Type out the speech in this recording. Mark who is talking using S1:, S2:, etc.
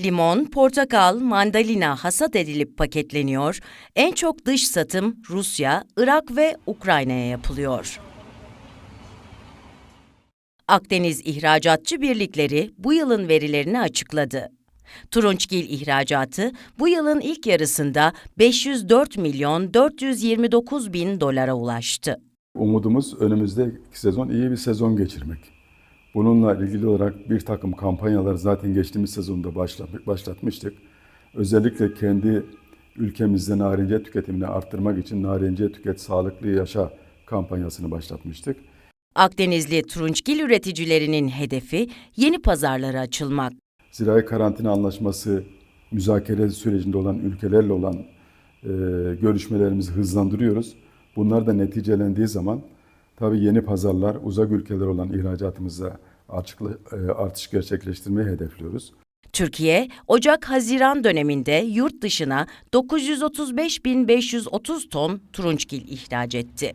S1: Limon, portakal, mandalina hasat edilip paketleniyor. En çok dış satım Rusya, Irak ve Ukrayna'ya yapılıyor. Akdeniz İhracatçı Birlikleri bu yılın verilerini açıkladı. Turunçgil ihracatı bu yılın ilk yarısında 504 milyon 429 bin dolara ulaştı.
S2: Umudumuz önümüzdeki sezon iyi bir sezon geçirmek. Bununla ilgili olarak bir takım kampanyalar zaten geçtiğimiz sezonda başla- başlatmıştık. Özellikle kendi ülkemizde narenciye tüketimini arttırmak için narenciye tüket sağlıklı yaşa kampanyasını başlatmıştık.
S1: Akdenizli turunçgil üreticilerinin hedefi yeni pazarlara açılmak.
S2: Zirai karantina anlaşması müzakere sürecinde olan ülkelerle olan e, görüşmelerimizi hızlandırıyoruz. Bunlar da neticelendiği zaman tabii yeni pazarlar, uzak ülkeler olan ihracatımızda açıklı, e, artış gerçekleştirmeyi hedefliyoruz.
S1: Türkiye, Ocak-Haziran döneminde yurt dışına 935.530 ton turunçgil ihraç etti.